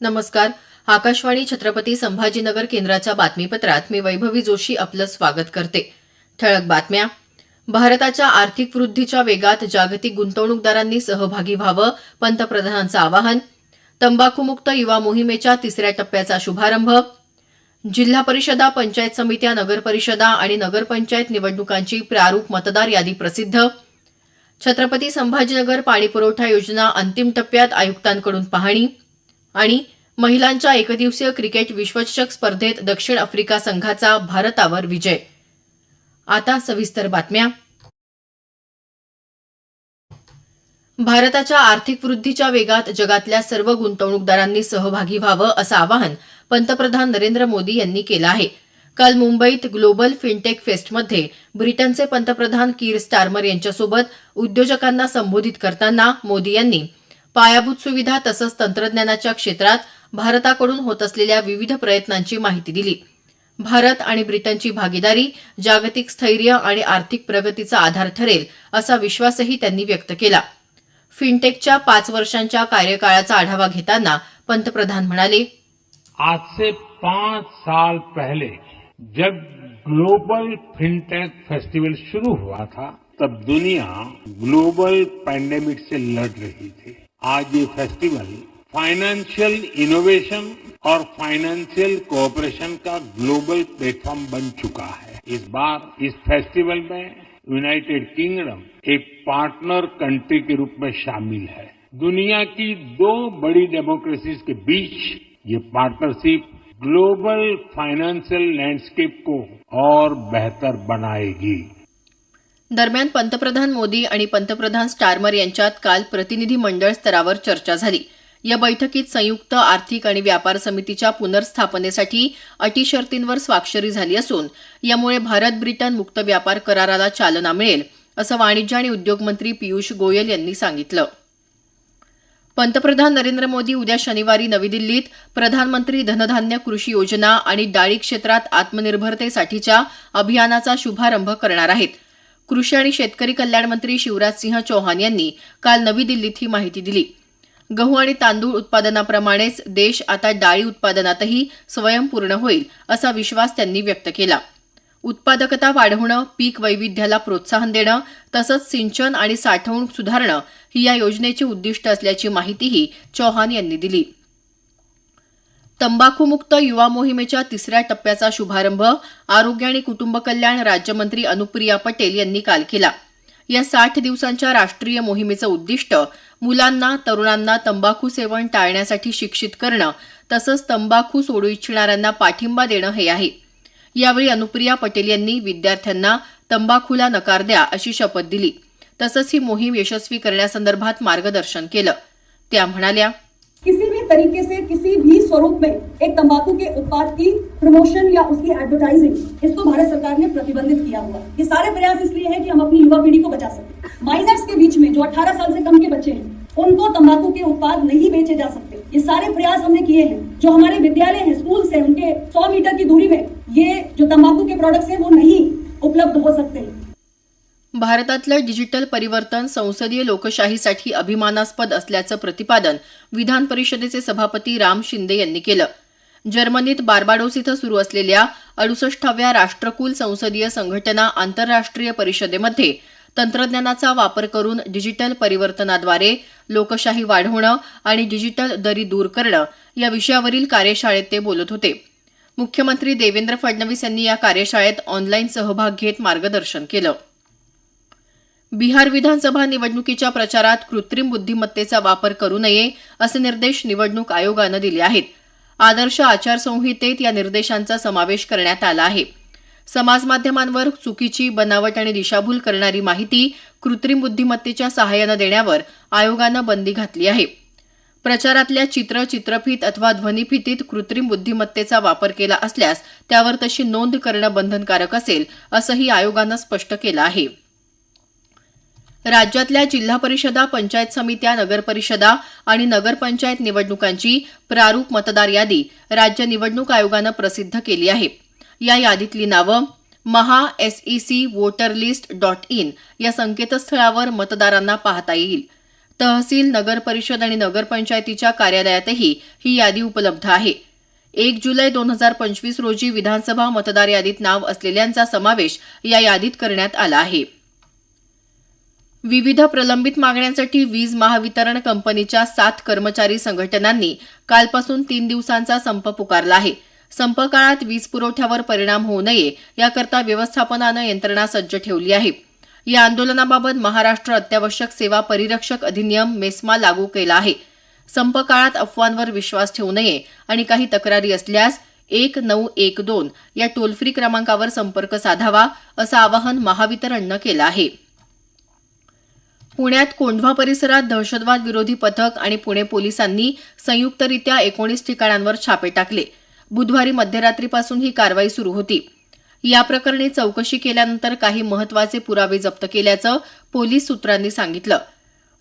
नमस्कार. आकाशवाणी छत्रपती संभाजीनगर केंद्राच्या बातमीपत्रात मी वैभवी जोशी आपलं स्वागत करते. ठळक बातम्या. भारताच्या आर्थिक वृद्धीच्या वेगात जागतिक गुंतवणूकदारांनी सहभागी व्हावं पंतप्रधानांचं आवाहन. तंबाखूमुक्त युवा मोहिमेच्या तिसऱ्या टप्प्याचा शुभारंभ. जिल्हा परिषदा पंचायत समित्या नगरपरिषदा आणि नगरपंचायत निवडणुकांची प्रारूप मतदार यादी प्रसिद्ध. छत्रपती संभाजीनगर पाणीपुरवठा योजना अंतिम टप्प्यात आयुक्तांकडून पाहणी आणि महिलांच्या एकदिवसीय क्रिकेट विश्वचषक स्पर्धेत दक्षिण आफ्रिका संघाचा भारतावर विजय. आता सविस्तर बातम्या. भारताच्या आर्थिक वृद्धीच्या वेगात जगातल्या सर्व गुंतवणूकदारांनी सहभागी व्हावं असं आवाहन पंतप्रधान नरेंद्र मोदी यांनी केला आहे. काल मुंबईत ग्लोबल फिनटेक फेस्टमध्ये ब्रिटनचे पंतप्रधान कीर स्टार्मर यांच्यासोबत उद्योजकांना संबोधित करताना मोदी यांनी पायाभूत सुविधा तसंच तंत्रज्ञानाच्या क्षेत्रात भारताकडून होत असलेल्या विविध प्रयत्नांची माहिती दिली. भारत आणि ब्रिटनची भागीदारी जागतिक स्थैर्य आणि आर्थिक प्रगतीचा आधार ठरेल असा विश्वासही त्यांनी व्यक्त केला. फिनटेकच्या पाच वर्षांच्या कार्यकाळाचा आढावा घेताना पंतप्रधान म्हणाले आज से पाँच साल पहले जब ग्लोबल फिनटेक फेस्टिवल शुरू हुआ था, तब दुनिया ग्लोबल पैंडेमिक से लड़ रही थी। आज ये फेस्टिवल फाइनेंशियल इनोवेशन और फाइनेंशियल कोऑपरेशन का ग्लोबल प्लेटफॉर्म बन चुका है। इस बार इस फेस्टिवल में यूनाइटेड किंगडम एक पार्टनर कंट्री के रूप में शामिल है। दुनिया की दो बड़ी डेमोक्रेसीज के बीच ये पार्टनरशिप ग्लोबल फायनान्शियल लँडस्केप को और बेहतर बनाएगी। दरम्यान पंतप्रधान मोदी आणि पंतप्रधान स्टारमर यांच्यात काल प्रतिनिधी मंडळ स्तरावर चर्चा झाली. या बैठकीत संयुक्त आर्थिक आणि व्यापार समितीच्या पुनर्स्थापनेसाठी अटी शर्तींवर स्वाक्षरी झाली असून यामुळे भारत ब्रिटन मुक्त व्यापार कराराला चालना मिळेल असं वाणिज्य आणि उद्योग मंत्री पियुष गोयल यांनी सांगितलं. पंतप्रधान नरेंद्र मोदी उद्या शनिवारी नवी दिल्लीत प्रधानमंत्री धनधान्य कृषी योजना आणि डाळी क्षेत्रात आत्मनिर्भरतेसाठीच्या अभियानाचा शुभारंभ करणार आहेत. कृषी आणि शेतकरी कल्याण मंत्री शिवराज सिंह चौहान यांनी काल नवी दिल्लीत ही माहिती दिली. गहू आणि तांदूळ उत्पादनाप्रमाणेच देश आता डाळी उत्पादनातही स्वयंपूर्ण होईल असा विश्वास त्यांनी व्यक्त केला. उत्पादकता वाढवणं पीक वैविध्याला प्रोत्साहन देणं तसंच सिंचन आणि साठवणूक सुधारणं ही या योजनेची उद्दिष्ट असल्याची माहितीही चौहान यांनी दिली. तंबाखूमुक्त युवा मोहिमेच्या तिसऱ्या टप्प्याचा शुभारंभ आरोग्य आणि कुटुंब कल्याण राज्यमंत्री अनुप्रिया पटेल यांनी काल केला. या साठ दिवसांच्या राष्ट्रीय मोहिमेचं उद्दिष्ट मुलांना तरुणांना तंबाखू सेवन टाळण्यासाठी शिक्षित करणं तसंच तंबाखू सोडू इच्छिणाऱ्यांना पाठिंबा देणं हे आहे. यावेळी अनुप्रिया पटेल यांनी विद्यार्थ्यांना तंबाखूला नकार द्या अशी शपथ दिली. तसंच ही मोहीम यशस्वी करण्यासंदर्भात मार्गदर्शन केलं. त्या म्हणाल्या, किसी भी तरीके से किसी भी स्वरूप में एक तंबाकू के उत्पाद की प्रमोशन या उसकी एडवर्टाइजिंग इसको भारत सरकार ने प्रतिबंधित किया हुआ। ये सारे प्रयास इसलिए है कि हम अपनी युवा पीढ़ी को बचा सकें। माइनर्स के बीच में, जो 18 साल से कम के बच्चे हैं, उनको तंबाकू के उत्पाद नहीं बेचे जा सकते। ये सारे प्रयास हमने किए हैं। जो हमारे विद्यालय हैं, स्कूल हैं उनके सौ मीटर की दूरी में, ये जो तंबाकू के प्रोडक्ट्स हैं, वो नहीं उपलब्ध हो सकते। भारतातलं डिजिटल परिवर्तन संसदीय लोकशाहीसाठी अभिमानास्पद असल्याचं प्रतिपादन विधान परिषदेचे सभापती राम शिंदे यांनी केलं. जर्मनीत बार्बाडोस इथं सुरू असलेल्या अडुसष्टाव्या राष्ट्रकुल संसदीय संघटना आंतरराष्ट्रीय परिषदेमध्ये तंत्रज्ञानाचा वापर करून डिजिटल परिवर्तनाद्वारे लोकशाही वाढवणं आणि डिजिटल दरी दूर करणं या विषयावरील कार्यशाळेत ते बोलत होते. मुख्यमंत्री देवेंद्र फडणवीस यांनी या कार्यशाळेत ऑनलाईन सहभाग घेत मार्गदर्शन केलं. बिहार विधानसभा निवडणुकीच्या प्रचारात कृत्रिम बुद्धिमत्तेचा वापर करू नये असे निर्देश निवडणूक आयोगानं दिले आहेत. आदर्श आचारसंहितेत या निर्देशांचा समावेश करण्यात आला आहे. समाजमाध्यमांवर चुकीची बनावट आणि दिशाभूल करणारी माहिती कृत्रिम बुद्धिमत्तेच्या सहाय्यानं देण्यावर आयोगानं बंदी घातली आहे. प्रचारातल्या चित्र चित्रफीत अथवा ध्वनिफितीत कृत्रिम बुद्धिमत्तेचा वापर केला असल्यास त्यावर तशी नोंद करणं बंधनकारक असेल असंही आयोगानं स्पष्ट केलं आहे. राज्यातल्या जिल्हा परिषदा पंचायत समित्या नगरपरिषदा आणि नगरपंचायत निवडणुकांची प्रारूप मतदार यादी राज्य निवडणूक आयोगानं प्रसिद्ध केली आहे. या यादीतली नावं Maha S E C voter list dot in या संकेतस्थळावर मतदारांना पाहता येईल. तहसील नगर परिषद आणि नगरपंचायतीच्या कार्यालयातही ही यादी उपलब्ध आहे. एक जुलै दोन हजार पंचवीस रोजी विधानसभा मतदार यादीत नाव असलेल्यांचा समावेश या यादीत करण्यात आला आहे. विविध प्रलंबित मागण्यांसाठी वीज महावितरण कंपनीच्या सात कर्मचारी संघटनांनी कालपासून तीन दिवसांचा संप पुकारला आहे. संप काळात वीज पुरवठ्यावर परिणाम होऊ नये याकरता व्यवस्थापनानं यंत्रणा सज्ज ठेवली आहे. या आंदोलनाबाबत महाराष्ट्र अत्यावश्यक सेवा परिरक्षक अधिनियम मेस्मा लागू केला आहे. संप काळात अफवांवर विश्वास ठेवू नये आणि काही तक्रारी असल्यास एक नऊ एक दोन या टोल फ्री क्रमांकावर संपर्क साधावा असं आवाहन महावितरणनं केलं आहे. पुण्यात कोंढवा परिसरात दहशतवाद विरोधी पथक आणि पुणे पोलिसांनी संयुक्तरित्या एकोणीस ठिकाणांवर छापे टाकले. बुधवारी मध्यरात्रीपासून ही कारवाई सुरू होती. या प्रकरणी चौकशी केल्यानंतर काही महत्त्वाचे पुरावे जप्त केल्याचं पोलीस सूत्रांनी सांगितलं.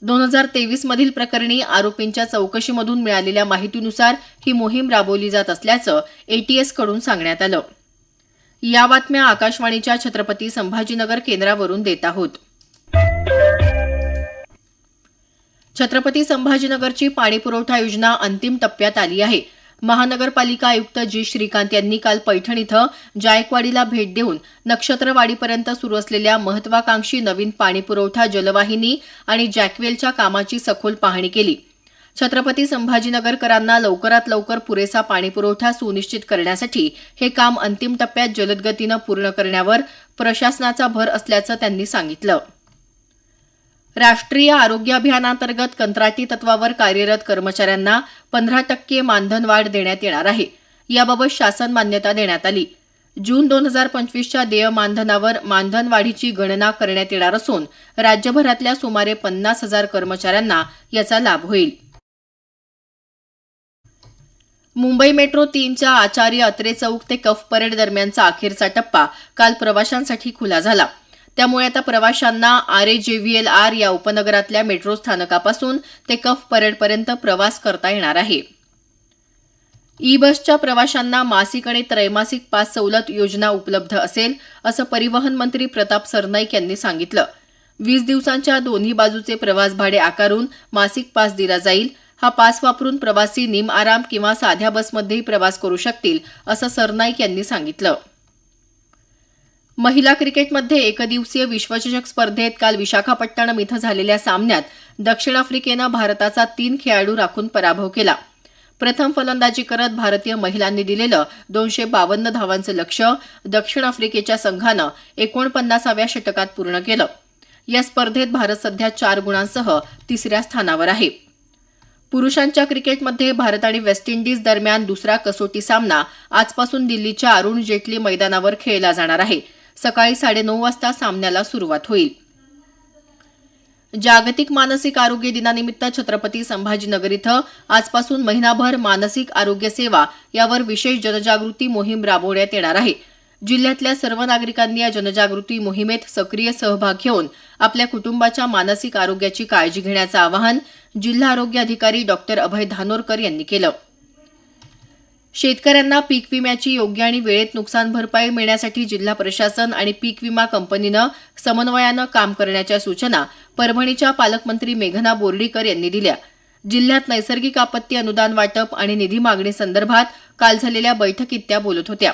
दोन हजार तेवीस मधील प्रकरणी आरोपींच्या चौकशीमधून मिळालेल्या माहितीनुसार ही मोहीम राबवली जात असल्याचं एटीएसकडून सांगण्यात आलं. या बातम्या आकाशवाणीच्या छत्रपती संभाजीनगर केंद्रावरून देत आहोत. छत्रपती संभाजीनगरची पाणीपुरवठा योजना अंतिम टप्प्यात आली आहे. महानगरपालिका आयुक्त जी. श्रीकांत यांनी काल पैठण इथं जायकवाडीला भेट देऊन नक्षत्रवाडीपर्यंत सुरू असलेल्या महत्वाकांक्षी नवीन पाणीपुरवठा जलवाहिनी आणि जॅकवेलच्या कामाची सखोल पाहणी केली. छत्रपती संभाजीनगरकरांना लवकरात लवकर पुरेसा पाणीपुरवठा सुनिश्चित करण्यासाठी हे काम अंतिम टप्प्यात जलदगतीनं पूर्ण करण्यावर प्रशासनाचा भर असल्याचं त्यांनी सांगितलं. राष्ट्रीय आरोग्य अभियानांतर्गत कंत्राटी तत्वावर कार्यरत कर्मचाऱ्यांना पंधरा टक्के मानधन वाढ देण्यात येणार आहे. याबाबत शासन मान्यता देण्यात आली. जून दोन हजार पंचवीसच्या देय मानधनावर मानधन वाढीची गणना करण्यात येणार असून राज्यभरातल्या सुमारे पन्नास हजार कर्मचाऱ्यांना याचा लाभ होईल. मुंबई मेट्रो तीनच्या आचार्य अत्रे चौक ते कफ परेड दरम्यानचा अखेरचा टप्पा काल प्रवाशांसाठी खुला झाला. त्यामुळे आता प्रवाशांना आर ए जे व्ही एल आर या उपनगरातल्या मेट्रो स्थानकापासून ते कफ परेडपर्यंत प्रवास करता येणार आहे. ई बसच्या प्रवाशांना मासिक आणि त्रैमासिक पास सवलत योजना उपलब्ध असेल असं परिवहन मंत्री प्रताप सरनाईक यांनी सांगितलं. वीस दिवसांच्या दोन्ही बाजूचे प्रवास भाडे आकारून मासिक पास दिला जाईल. हा पास वापरून प्रवासी निम आराम किंवा साध्या बसमध्येही प्रवास करू शकतील असं सरनाईक यांनी सांगितलं. महिला क्रिकेटमध्ये एकदिवसीय विश्वचषक स्पर्धेत काल विशाखापट्टणम इथं झालेल्या सामन्यात दक्षिण आफ्रिकेनं भारताचा तीन खेळाडू राखून पराभव केला. प्रथम फलंदाजी करत भारतीय महिलांनी दिलेलं दोनशे बावन्न धावांचं लक्ष्य दक्षिण आफ्रिकेच्या संघानं एकोणपन्नासाव्या षटकात पूर्ण केलं. या स्पर्धेत भारत सध्या चार गुणांसह तिसऱ्या स्थानावर आहे. पुरुषांच्या क्रिकेटमध्ये भारत आणि वेस्ट इंडिज दरम्यान दुसरा कसोटी सामना आजपासून दिल्लीच्या अरुण जेटली मैदानावर खेळला जाणार आहे. सकाळी साडेनऊ वाजता सामन्याला सुरुवात होईल. जागतिक मानसिक आरोग्य दिनानिमित्त छत्रपती संभाजीनगर इथं आजपासून महिनाभर मानसिक आरोग्य सेवा यावर विशेष जनजागृती मोहीम राबवण्यात येणार आहे. जिल्ह्यातल्या सर्व नागरिकांनी या जनजागृती मोहिमेत सक्रिय सहभाग घेऊन आपल्या कुटुंबाच्या मानसिक आरोग्याची काळजी घेण्याचं आवाहन जिल्हा आरोग्य अधिकारी डॉक्टर अभय धानोरकर यांनी केलं. शेतकऱ्यांना पीक विम्याची योग्य आणि वेळेत नुकसान भरपाई मिळण्यासाठी जिल्हा प्रशासन आणि पीक विमा कंपनीनं समन्वयानं काम करण्याच्या सूचना परभणीच्या पालकमंत्री मेघना बोर्डीकर यांनी दिल्या. जिल्ह्यात नैसर्गिक आपत्ती अनुदान वाटप आणि निधी मागणी संदर्भात काल झालेल्या बैठकीत त्या बोलत होत्या.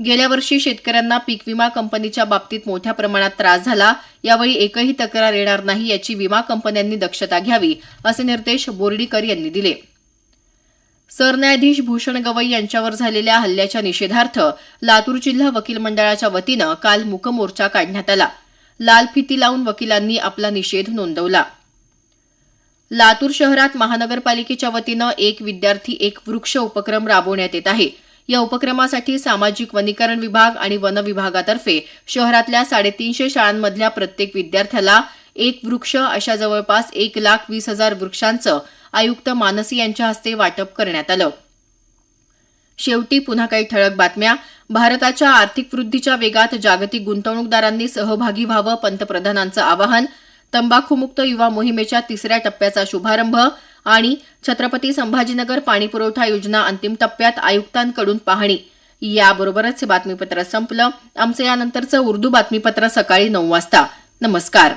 गेल्या वर्षी शेतकऱ्यांना पीक विमा कंपनीच्या बाबतीत मोठ्या प्रमाणात त्रास झाला यावेळी एकही तक्रार येणार नाही याची विमा कंपन्यांनी दक्षता घ्यावी असे निर्देश बोर्डीकर यांनी दिले. सरन्यायाधीश भूषण गवई यांच्यावर झालेल्या हल्ल्याच्या निषेधार्थ लातूर जिल्हा वकील मंडळाच्या वतीनं काल मुकमोर्चा काढण्यात आला. लाल फिती लावून वकिलांनी आपला निषेध नोंदवला. लातूर शहरात महानगरपालिकेच्या वतीनं एक विद्यार्थी एक वृक्ष उपक्रम राबवण्यात येत आहे. या उपक्रमासाठी सामाजिक वनीकरण विभाग आणि वन विभागातर्फे शहरातल्या साडेतीनशे शाळांमधल्या प्रत्येक विद्यार्थ्याला एक वृक्ष अशा जवळपास एक लाख वीस हजार वृक्षांचं आयुक्त मानसी यांच्या हस्ते वाटप करण्यात आलं. शेवटी पुन्हा काही ठळक बातम्या. भारताच्या आर्थिक वृद्धीच्या वेगात जागतिक गुंतवणूकदारांनी सहभागी व्हावं पंतप्रधानांचं आवाहन. तंबाखूमुक्त युवा मोहिमेच्या तिसऱ्या टप्प्याचा शुभारंभ. आणि छत्रपती संभाजीनगर पाणीपुरवठा योजना अंतिम टप्प्यात आयुक्तांकडून पाहणी. याबरोबरच हे बातमीपत्र संपलं. आमचं यानंतरचं उर्दू बातमीपत्र सकाळी नऊ वाजता. नमस्कार.